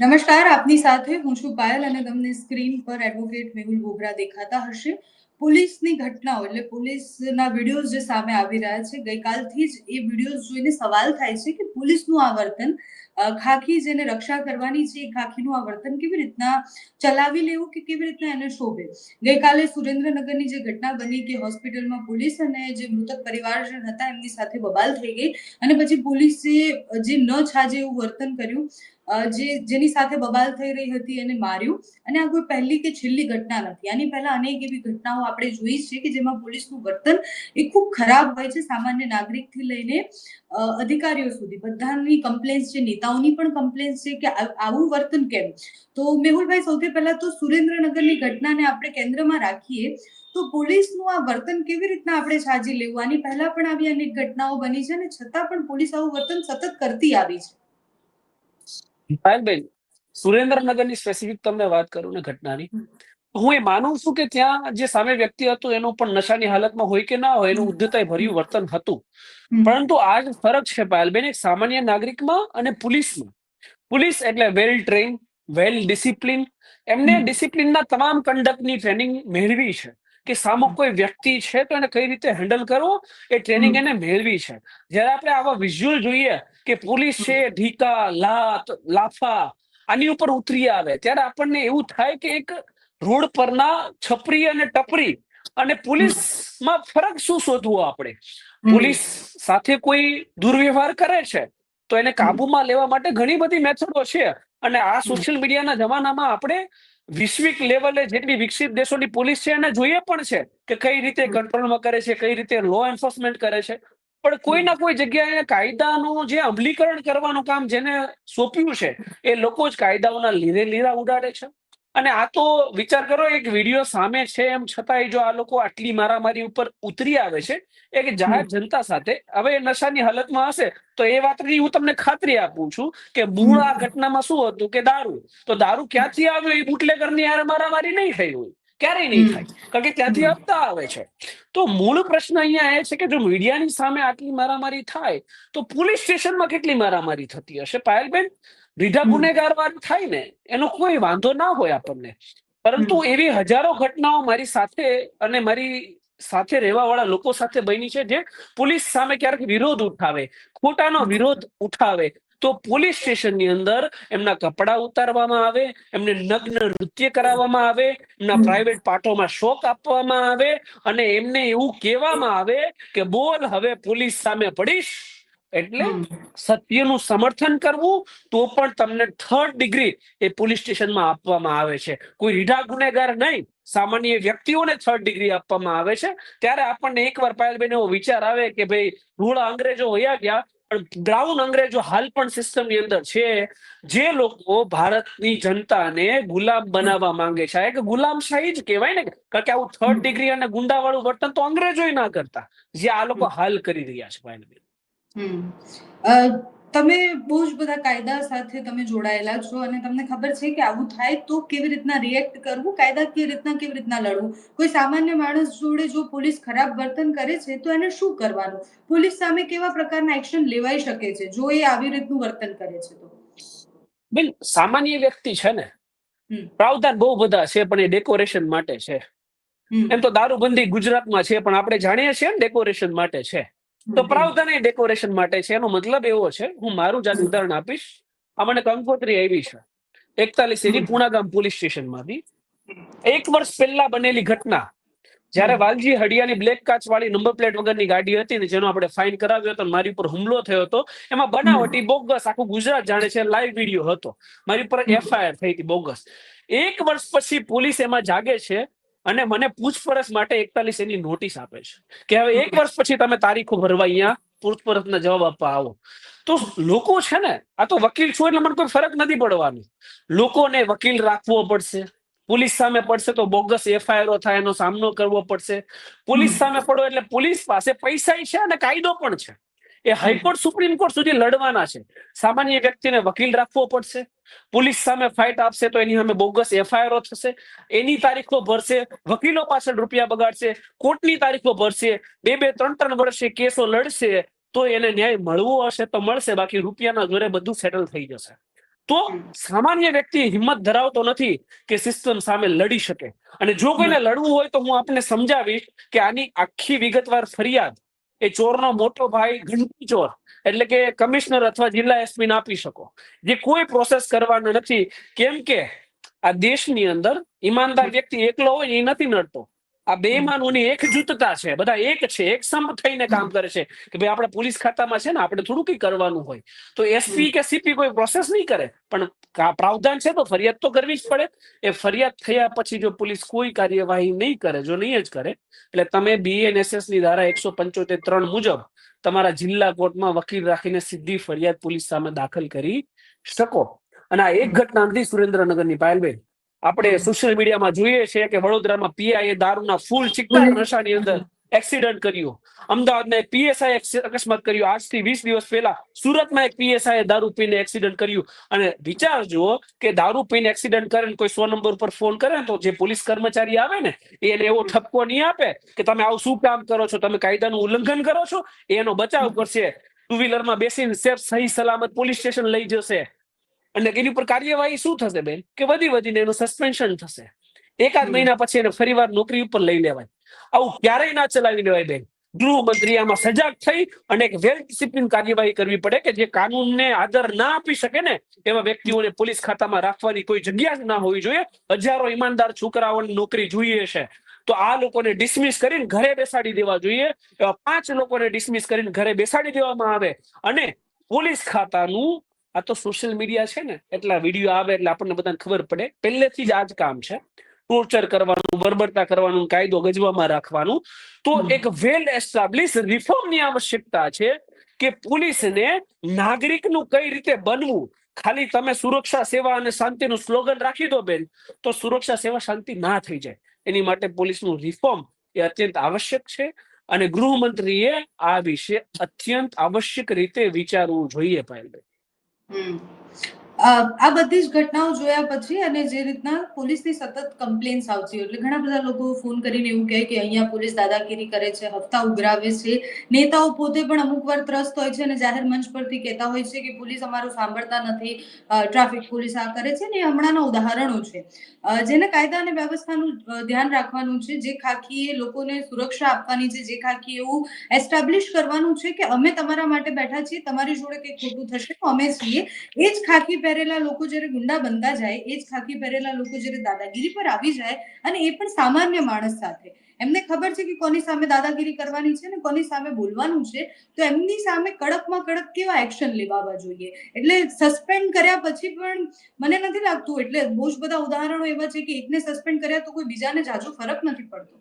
નમસ્કાર, આપની સાથે હું છું પાયલ અને તમને સ્ક્રીન પર એડવોકેટ મેહુલ બોગરા દેખાતા હશે. પોલીસની ઘટનાઓ એટલે પોલીસના વિડીયોઝ જે સામે આવી રહ્યા છે, ગઈકાલથી જ એ વિડીયોઝ જોઈને સવાલ થાય છે કે પોલીસનું આ વર્તન ખાખી જેને રક્ષા કરવાની છે, એ ખાખીનું આ વર્તન કેવી રીતના ચલાવી લેવું કે કેવી રીતના એને શોભે? ગઈકાલે સુરેન્દ્રનગરની જે ઘટના બની કે હોસ્પિટલમાં પોલીસ અને જે મૃતક પરિવારજન હતા, એમની સાથે બબાલ થઈ ગઈ અને પછી પોલીસે જે ન છાજે એવું વર્તન કર્યું જે, જેની સાથે બબાલ થઈ રહી હતી એને માર્યું. અને આ કોઈ પહેલી કે છેલ્લી ઘટના નથી. આની પહેલા અનેક એવી ઘટનાઓ આપણે જોઈ છે કે જેમાં પોલીસનું વર્તન એ ખૂબ ખરાબ હોય છે સામાન્ય નાગરિકથી લઈને અધિકારીઓ સુધી. બધાની કમ્પ્લેન્સ છે, નેતાઓની પણ કમ્પ્લેન્સ છે કે આવું વર્તન કેમ? તો મેહુલભાઈ, સૌથી પહેલા તો સુરેન્દ્રનગરની ઘટનાને આપણે કેન્દ્રમાં રાખીએ. તો પોલીસનું આ વર્તન કેવી રીતના આપણે સાજી લેવું? આની પહેલા પણ આવી અનેક ઘટનાઓ બની છે અને છતાં પણ પોલીસ આવું વર્તન સતત કરતી આવી છે. પાયલબેન સુરેન્દ્રનગરની સ્પેસિફિક તમને વાત કરું ને ઘટનાની. હું એ માનું છું કે ત્યાં જે સામે વ્યક્તિ હતું એનું પણ નશાની હાલતમાં હોય કે ના હોય એનું ઉદ્ધતાય ભર્યું વર્તન હતું. પરંતુ આ જ ફરક છે પાયલબેન એક સામાન્ય નાગરિકમાં અને પોલીસમાં. પોલીસ એટલે વેલ ટ્રેન વેલ ડિસિપ્લિન એમને. ડિસિપ્લિનના તમામ કંડક્ટની ટ્રેનિંગ મેળવી છે કે સામો કોઈ વ્યક્તિ છે તો એને કઈ રીતે હેન્ડલ કરવો એ ટ્રેનિંગ એને મેળવી છે. જ્યારે આપણે આવા વિઝ્યુઅલ જોઈએ કે પોલીસ છે ઢીકા લાત લાફા આની ઉપર ઉતરી આવે. ત્યારે આપણને એવું થાય કે એક રોડ પરના છપરી અને ટપરી અને પોલીસમાં ફરક શું શોધવો આપણે? પોલીસ સાથે કોઈ દુર્વ્યવહાર કરે છે તો એને કાબુમાં લેવા માટે ઘણી બધી મેથડો છે. અને આ સોશિયલ મીડિયાના જમાનામાં આપણે વૈશ્વિક લેવલે જેટલી વિકસિત દેશોની પોલીસ છે એને જોઈએ પણ છે કે કઈ રીતે કંટ્રોલમાં કરે છે કઈ રીતે લો એન્ફોર્સમેન્ટ કરે છે. પણ કોઈ ના કોઈ જગ્યાએ કાયદાનું જે અમલીકરણ કરવાનું કામ જેને સોંપ્યું છે એ લોકો જ કાયદાઓના લીરે લીરા ઉડાડે છે. અને આ તો વિચાર કરો એક વીડિયો સામે છે એમ છતાંય જો આ લોકો આટલી મારામારી ઉપર ઉતરી આવે છે એ કે જાહેર જનતા સાથે હવે એ નશાની હાલતમાં હશે તો એ વાતની હું તમને ખાતરી આપું છું કે મૂળ આ ઘટનામાં શું હતું કે દારૂ તો દારૂ ક્યાંથી આવ્યો? એ બુટલેગરની યાર મારામારી નહીં થઈ હોય. ક્યારેય નહીં થાય કારણ કે ત્યાંથી હપ્તા આવે છે. તો મૂળ પ્રશ્ન અહીંયા એ છે કે જો મીડિયાની સામે આટલી મારામારી થાય તો પોલીસ સ્ટેશનમાં કેટલી મારામારી થતી હશે? પાયલબેન રીઢા હમ. ગુનેગાર વાળું થાય ને એનો કોઈ વાંધો ના હોય આપણને. પરંતુ એવી હજારો ઘટનાઓ મારી સાથે અને મારી સાથે રહેવા વાળા લોકો સાથે બની છે જે પોલીસ સામે ક્યારેક વિરોધ ઉઠાવે ખોટાનો વિરોધ ઉઠાવે તો પોલીસ સ્ટેશનની અંદર એમના કપડાં ઉતારવામાં આવે એમને નગ્ન નૃત્ય કરાવવામાં આવે એમના પ્રાઇવેટ પાઠોમાં શોક આપવામાં આવે અને એમને એવું કહેવામાં આવે કે બોલ હવે પોલીસ સામે પડીશ. એટલે સત્યનું સમર્થન કરવું તો પણ તમને થર્ડ ડિગ્રી એ પોલીસ સ્ટેશનમાં આપવામાં આવે છે. કોઈ રીઢા ગુનેગાર નહીં. સામાન્ય વ્યક્તિઓને થર્ડ ડિગ્રી આપવામાં આવે છે. ત્યારે આપણને એકવાર પાયલબેન એવો વિચાર આવે કે ભાઈ રૂળા અંગ્રેજો વયા ગયા બ્રાઉન અંગ્રેજો હાલ પણ સિસ્ટમની અંદર છે જે લોકો ભારતની જનતાને ગુલામ બનાવવા માંગે છે. આ એક ગુલામશાહી જ કહેવાય ને કારણ કે આવું થર્ડ ડિગ્રી અને ગુંડાવાળું વર્તન તો અંગ્રેજો ના કરતા જે આ લોકો હાલ કરી રહ્યા છે ભાઈ તમે બહુ જ બધા કાયદા સાથે તમે જોડાયેલા છો અને તમને ખબર છે કે આવું થાય તો કેવી રીતના રિએક્ટ કરવું કાયદાકીય રીતના કેવી રીતના લડવું? કોઈ સામાન્ય માણસ જોડે જો પોલીસ ખરાબ વર્તન કરે છે તો એને શું કરવાનું? પોલીસ સામે કેવા પ્રકારના એક્શન લેવાઈ શકે છે? જો એ આવી રીતનું વર્તન કરે છે તો. બિલ સામાન્ય વ્યક્તિ છે ને. પ્રાવધાન બહુ બધા છે પણ એ ડેકોરેશન માટે છે. એમ તો દારૂબંધી ગુજરાતમાં છે પણ આપણે જાણીએ છીએ ને ડેકોરેશન માટે છે. તો પ્રાવધાન ડેકોરેશન માટે છે. એનો મતલબ એવો છે હું મારું જાત ઉદાહરણ આપીશ. અમને કંકોત્રી આવી છે. એકતાલીસ એની પૂણાગામ પોલીસ સ્ટેશનમાંથી. એક વર્ષ પહેલા બનેલી ઘટના. જ્યારે વાલજી હડિયાની બ્લેક કાચ વાળી નંબર પ્લેટ વગરની ગાડી હતી ને જેનો આપણે ફાઇન કરાવ્યો હતો મારી ઉપર હુમલો થયો હતો. એમાં બનાવટી બોગસ આખું ગુજરાત જાણે છે લાઈવ વીડિયો હતો. મારી ઉપર. એફઆઈઆર થઈ હતી બોગસ. એક વર્ષ પછી પોલીસ એમાં જાગે છે અને મને પૂછપરછ માટે એકતાલીસ એની નોટિસ આપે છે કે હવે એક વર્ષ પછી તમે તારીખો ભરવા અહીંયા પૂછપરછના જવાબ આપવા આવો. તો લોકો છે ને, આ તો વકીલ છો એટલે મને કોઈ ફરક નથી પડવાનો. લોકોને વકીલ રાખવો પડશે. પોલીસ સામે પડશે તો બોગસ એફઆઈઆર થાય એનો સામનો કરવો પડશે. પોલીસ સામે પડો એટલે પોલીસ પાસે પૈસા છે અને કાયદો પણ છે. એ હાઈકોર્ટ સુપ્રીમ કોર્ટ સુધી લડવાના છે. સામાન્ય વ્યક્તિને વકીલ રાખવો પડશે. પોલીસ સામે ફાઇટ આપશે તો એની સામે બોગસ એફઆઈઆરઓ થશે. એની તારીખો ભરશે, વકીલો પાછળ રૂપિયા બગાડશે, કોર્ટની તારીખો ભરશે, બે બે ત્રણ ત્રણ વર્ષે કેસો લડશે, તો એને ન્યાય મળવો હશે તો મળશે, બાકી રૂપિયાના જોરે બધું સેટલ થઈ જશે. તો સામાન્ય વ્યક્તિ હિંમત ધરાવતો નથી કે સિસ્ટમ સામે લડી શકે. અને જો કોઈને લડવું હોય તો હું આપને સમજાવીશ કે આની આખી વિગતવાર ફરિયાદ એ ચોરનો મોટો ભાઈ ઘંટી ચોર, એટલે કે કમિશનર અથવા જિલ્લા એસપી આપી શકો. જે કોઈ પ્રોસેસ કરવાનો નથી, કેમ કે આ દેશની અંદર ઈમાનદાર વ્યક્તિ એકલો હોય એ નથી નડતો. આ બે માનવની એક જૂથતા છે, બધા એક છે, એક સમ થઈને કામ કરે છે કે ભાઈ આપણે પોલીસ ખાતામાં છે ને આપણે થોડું કઈ કરવાનું હોય. તો એસપી કે સીપી કોઈ પ્રોસેસ નહીં કરે, પણ પ્રાવધાન છે તો ફરિયાદ તો કરવી જ પડે. એ ફરિયાદ થયા પછી જો પોલીસ કોઈ કાર્યવાહી નહીં કરે, જો નહીં જ કરે, એટલે તમે બીએનએસએસની ધારા એકસો પંચોતેર ત્રણ મુજબ તમારા જિલ્લા કોર્ટમાં વકીલ રાખીને સીધી ફરિયાદ પોલીસ સામે દાખલ કરી શકો. અને આ એક ઘટના નથી સુરેન્દ્રનગરની પાયલબેન આપણે સોશિયલ મીડિયામાં જોઈએ છીએ કે વડોદરામાં પીઆઈએ દારૂના ફૂલ ચિક્કાર નશાની અંદર એક્સિડન્ટ કર્યું. અમદાવાદમાં એક પીએસઆઈ અકસ્માત કર્યું. આજથી વીસ દિવસ પહેલા સુરતમાં એક પીએસઆઈ દારૂ પીને એક્સિડન્ટ કર્યું. અને વિચાર જુઓ કે દારૂ પીને એક્સિડન્ટ કરે ને કોઈ સો નંબર પર ફોન કરે ને તો જે પોલીસ કર્મચારી આવે ને એને એવો ઠપકો નહીં આપે કે તમે આવું શું કામ કરો છો? તમે કાયદાનું ઉલ્લંઘન કરો છો? એનો બચાવ કરશે. ટુ વ્હીલરમાં બેસીને સેફ સહી સલામત પોલીસ સ્ટેશન લઈ જશે. અને એની ઉપર કાર્યવાહી શું થશે બેન? કે વધી વધીને એનું સસ્પેન્શન થશે. એકાદ મહિના પછી એને ફરીવાર નોકરી ઉપર લઈ લેવાય. આવું ક્યારેય ના ચલાવી લેવાય બેન. ગૃહમંત્રી આમાં સજાગ થઈ અને એક વેલ ડિસિપ્લિન કાર્યવાહી કરવી પડે કે જે કાનૂનને આદર ના આપી શકે ને એવા વ્યક્તિઓને પોલીસ ખાતામાં રાખવાની કોઈ જગ્યા જ ના હોવી જોઈએ. હજારો ઈમાનદાર છોકરાઓને નોકરી જોઈએ છે. તો આ લોકોને ડિસમિસ કરીને ઘરે બેસાડી દેવા જોઈએ. એવા પાંચ લોકોને ડિસમિસ કરીને ઘરે બેસાડી દેવામાં આવે. અને પોલીસ ખાતાનું આ તો સોશિયલ મીડિયા છે ને એટલા વીડિયો આવે એટલે આપણને બધાને ખબર પડે. પહેલેથી જ આ જ કામ છે. ટોર્ચર કરવાનું બર્બરતા કરવાનું કાયદો ગજવામાં રાખવાનું. તો એક વેલ એસ્ટાબ્લિશ રિફોર્મની આવશ્યકતા છે કે પોલીસને નાગરિકનું કઈ રીતે બનવું? ખાલી તમે સુરક્ષા સેવા અને શાંતિનું સ્લોગન રાખી દો બેન તો સુરક્ષા સેવા શાંતિ ના થઈ જાય. એની માટે પોલીસનું રિફોર્મ એ અત્યંત આવશ્યક છે અને ગૃહમંત્રીએ આ વિશે અત્યંત આવશ્યક રીતે વિચારવું જોઈએ પાયલભાઈ 嗯。આ બધી જ ઘટનાઓ જોયા પછી અને જે રીતના પોલીસની સતત કમ્પ્લેન્સ આવતી એટલે ઘણા બધા લોકો ફોન કરીને એવું કહે કે અહીંયા પોલીસ દાદાગીરી કરે છે, હપ્તા ઉઘરાવે છે. નેતાઓ પોતે પણ અમુક વાર ત્રસ્ત હોય છે અને જાહેર મંચ પરથી કહેતા હોય છે કે પોલીસ અમારું સાંભળતા નથી. ટ્રાફિક પોલીસ આ કરે છે ને એ હમણાંના ઉદાહરણો છે. જેને કાયદા અને વ્યવસ્થાનું ધ્યાન રાખવાનું છે, જે ખાખી એ લોકોને સુરક્ષા આપવાની છે, જે ખાખી એવું એસ્ટાબ્લિશ કરવાનું છે કે અમે તમારા માટે બેઠા છીએ, તમારી જોડે કંઈક ખોટું થશે તો અમે છીએ. એ જ ખાખી પહેરેલા લોકો જ્યારે ગુંડા બનતા જાય, એ જ ખાકી પહેરેલા લોકો જ્યારે દાદાગીરી પર આવી જાય અને એ પણ સામાન્ય માણસ સાથે. એમને ખબર છે કે કોની સામે દાદાગીરી કરવાની છે ને કોની સામે બોલવાનું છે, તો એમની સામે કડકમાં કડક કેવા એક્શન લેવાવા જોઈએ? એટલે સસ્પેન્ડ કર્યા પછી પણ મને નથી લાગતું, એટલે બહુ જ બધા ઉદાહરણો એવા છે કે એકને સસ્પેન્ડ કર્યા તો કોઈ બીજાને જાજો ફરક નથી પડતો.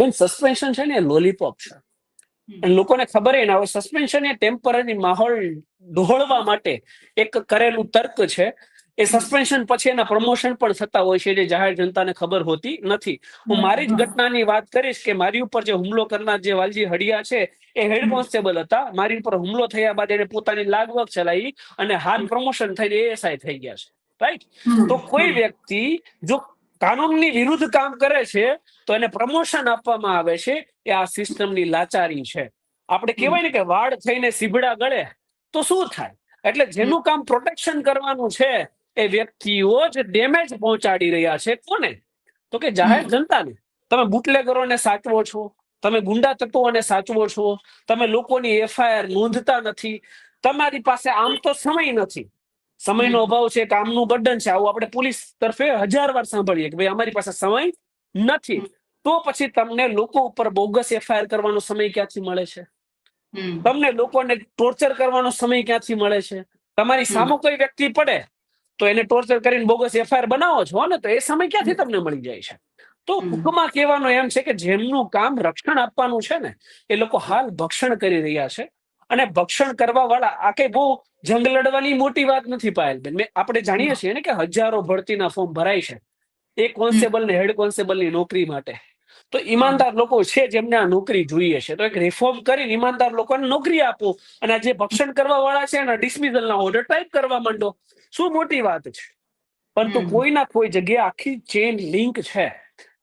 બેન સસ્પેન્શન છે ને લોલીપોપ છે. લોકોને ખબર ના હોય સસ્પેન્શન એ ટેમ્પરરી માહોલ ડહોળવા માટે એક કરેલું તર્ક છે. એ સસ્પેન્શન પછી એના પ્રમોશન પણ થતા હોય છે જે જાહેર જનતાને ખબર હોતી નથી. હું મારી જ ઘટનાની વાત કરીશ કે મારી ઉપર જે હુમલો કરનાર જે વાલજી હડિયા છે એ હેડ કોન્સ્ટેબલ હતા. મારી ઉપર હુમલો થયા બાદ એને પોતાની લાગવગ ચલાવી અને હાલ પ્રમોશન થઈને એએસઆઈ થઈ ગયા છે. રાઈટ તો કોઈ વ્યક્તિ જો કાનૂનની વિરુદ્ધ કામ કરે છે તો એને પ્રમોશન આપવામાં આવે છે. એ આ સિસ્ટમની લાચારી છે. આપણે કહેવાય ને કે વાડ થઈને સીબડા ગળે તો શું થાય? એટલે જેનું કામ પ્રોટેક્શન કરવાનું છે એ વ્યક્તિઓ જ ડેમેજ પહોંચાડી રહ્યા છે. કોને? તો કે જાહેર જનતાને. તમે બુટલેગરોને સાચવો છો તમે ગુંડા તત્વોને સાચવો છો તમે લોકોની એફઆઈઆર નોંધતા નથી તમારી પાસે આમ તો સમય નથી. સમયનો અભાવ છે કામનું બર્ડન છે. આવું આપણે પોલીસ તરફે હજાર વાર સાંભળીએ કે ભાઈ અમારી પાસે સમય નથી. તો પછી તમને લોકો ઉપર બોગસ એફઆઈઆર કરવાનો સમય ક્યાંથી મળે છે? તમને લોકોને ટોર્ચર કરવાનો સમય ક્યાંથી મળે છે? તમારી સામે કોઈ વ્યક્તિ પડે તો એને ટોર્ચર કરીને બોગસ એફઆઈઆર બનાવો છો ને તો એ સમય ક્યાંથી તમને મળી જાય છે? તો. ટૂંકમાં કહેવાનું એમ છે કે જેમનું કામ રક્ષણ આપવાનું છે ને એ લોકો હાલ ભક્ષણ કરી રહ્યા છે. અને ભક્ષણ કરવા વાળા આ કઈ બહુ જંગ લડવાની મોટી વાત નથી પાયલબેન મેં આપણે જાણીએ છીએ ને કે હજારો ભરતીના ફોર્મ ભરાય છે. એક કોન્સ્ટેબલ ને હેડ કોન્સ્ટેબલની નોકરી માટે. તો ઈમાનદાર લોકો છે જેમને આ નોકરી જોઈએ છે. તો એક રિફોર્મ કરીને ઈમાનદાર લોકોને નોકરી આપો. અને જે ભક્ષણ કરવા વાળા છે એના ડિસમિઝલના ઓર્ડર ટાઈપ કરવા માંડો શું મોટી વાત છે? પરંતુ કોઈ કોઈના કોઈ જગ્યાએ આખી ચેન લિંક છે.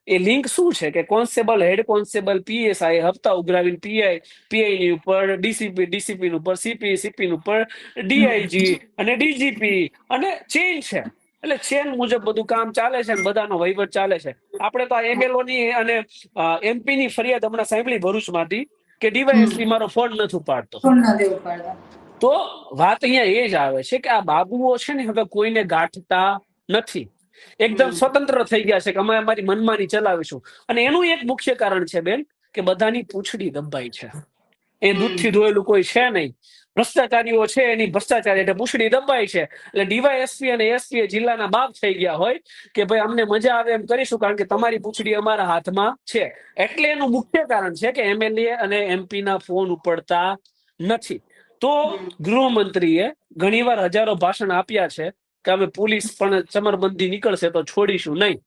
એ લિંક શું છે? કે કોન્સ્ટેબલ હેડ કોન્સ્ટેબલ પીએસઆઈ હપ્તા ઉઘરાવીને પીઆઈ પીઆઈ ની ઉપર ડીસીપી ડીસીપી ઉપર સીપી સીપી ઉપર ડીઆઈજી અને ડીજીપી અને ચેન છે. એટલે ચેન મુજબ બધું કામ ચાલે છે અને બધાનો વહીવટ ચાલે છે. આપણે તો આ એમએલઓ ની અને એમપી ની ફરિયાદ હમણાં સાંભળી ભરૂચમાંથી કે ડીવાયએસપી મારો ફોન નથી ઉપાડતો. તો વાત અહીંયા એ જ આવે છે કે આ બાબુઓ છે ને હવે કોઈને ગાંઠતા નથી. એકદમ સ્વતંત્ર થઈ ગયા છે કે અમે અમારી મનમાની ચલાવીશું. અને એનું એક મુખ્ય કારણ છે બેન કે બધાની પૂંછડી દબાઈ છે. એ. દૂધથી ધોયેલું કોઈ છે નહીં. ભ્રષ્ટાચારીઓ છે, એની ભ્રષ્ટાચારી એટલે પૂછડી દબાઈ છે એટલે ડીવાયએસપી અને એસપી જિલ્લાના બાપ થઈ ગયા હોય કે ભાઈ અમને મજા આવે એમ કરીશું કારણ કે તમારી પૂછડી અમારા હાથમાં છે એટલે એનું મુખ્ય કારણ છે કે એમએલએ અને એમપી ના ફોન ઉપડતા નથી તો હમ. ગૃહમંત્રીએ ઘણીવાર હજારો ભાષણ આપ્યા છે કે અમે પોલીસ પણ ચમરબંધી નીકળશે તો છોડીશું નહીં.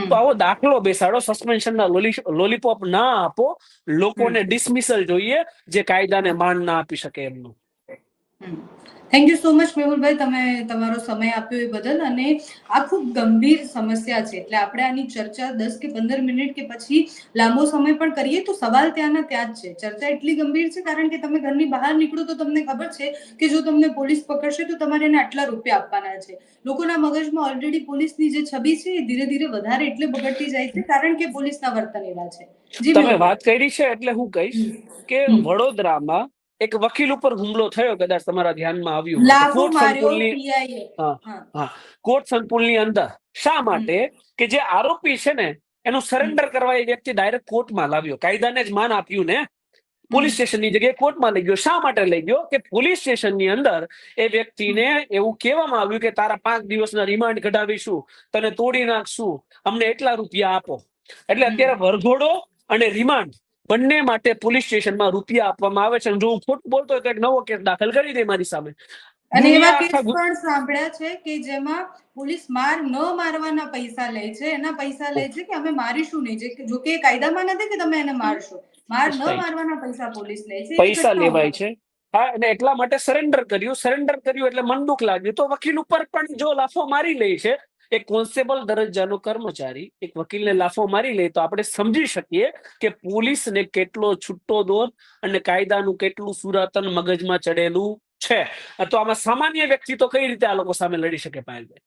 તો આવો દાખલો બેસાડો સસ્પેન્શનના લોલીપોપ ના આપો લોકોને ડિસમિસલ જોઈએ જે કાયદાને માન ના આપી શકે એમનું. Thank you so much Mehulbhai તમે તમારો સમય આપ્યો એ બદલ. અને આ ખૂબ ગંભીર સમસ્યા છે. એટલે આપણે આની ચર્ચા દસ કે પંદર મિનિટ કે પછી લાંબો સમય પણ કરીએ તો સવાલ ત્યાંના ત્યાં જ છે. ચર્ચા એટલી ગંભીર છે કારણ કે તમે ઘરની બહાર નીકળો તો તમને ખબર છે કે જો તમને પોલીસ પકડશે તો તમારે એને આટલા રૂપિયા આપવાના છે. લોકોના મગજમાં ઓલરેડી પોલીસની જે છબી છે એ ધીરે ધીરે વધારે એટલે બગડતી જાય છે કારણ કે પોલીસના વર્તન એવા છે. તમે વાત કરી છે એટલે હું કહીશ કે વડોદરામાં એક વકીલ ઉપર હુમલો થયો કદાચ તમારા ધ્યાનમાં આવ્યું કોર્ટ સંકુલની કોર્ટ સંકુલની અંદર. શા માટે? કે જે આરોપી છે ને એનું સરેન્ડર કરવા એ વ્યક્તિ ડાયરેક્ટ કોર્ટમાં લાવ્યો. કાયદાને જ માન આપ્યું ને. પોલીસ સ્ટેશનની જગ્યાએ કોર્ટમાં લઈ ગયો. શા માટે લઈ ગયો? કે પોલીસ સ્ટેશનની અંદર એ વ્યક્તિને એવું કહેવામાં આવ્યું કે તારા પાંચ દિવસના રિમાન્ડ કઢાવીશું. તને તોડી નાખશું. અમને એટલા રૂપિયા આપો. એટલે અત્યારે વરઘોડો અને રિમાન્ડ બંને માટે પોલીસ સ્ટેશનમાં રૂપિયા આપવામાં આવે છે અને જો હું ખોટું બોલતો હોય તો એક નવો કેસ દાખલ કરી દે મારી સામે. અને એવા કેસ પણ સાંભળ્યા છે કે જેમાં પોલીસ માર ન મારવાના પૈસા લે છે. એના પૈસા લે છે કે અમે મારીશું નહીં. જે જો કે કાયદામાં નથી કે તમે એને મારશો. માર ન મારવાના પૈસા પોલીસ લે છે. પૈસા લેવાય છે. હા અને એટલા માટે સરેન્ડર કર્યું. સરેન્ડર કર્યું એટલે મન દુઃખ લાગ્યું. તો વકીલ ઉપર પણ જો લાફો મારી લે છે એક કોન્સ્ટેબલ દરજ્જાનો કર્મચારી, એક વકીલને લાફો મારી લે તો આપણે સમજી શકીએ કે પોલીસને કેટલો છૂટો દોર અને કાયદાનું કેટલું સુરાતન મગજમાં ચડેલું છે તો આમાં સામાન્ય વ્યક્તિ તો કઈ રીતે આ લોકો સામે લડી શકે પાયલભાઈ.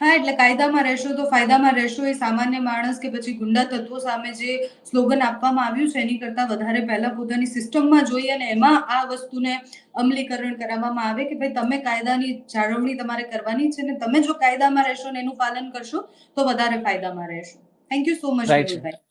હા એટલે કાયદામાં રહેશો તો ફાયદામાં રહેશો એ સામાન્ય માણસ કે પછી ગુંડા તત્વો સામે જે સ્લોગન આપવામાં આવ્યું છે એની કરતા વધારે પહેલા પોતાની સિસ્ટમમાં જોઈએ અને એમાં આ વસ્તુને અમલીકરણ કરાવવામાં આવે કે ભાઈ તમે કાયદાની જાળવણી તમારે કરવાની છે ને તમે જો કાયદામાં રહેશો ને એનું પાલન કરશો તો વધારે ફાયદામાં રહેશો thank you so much. Mehulbhai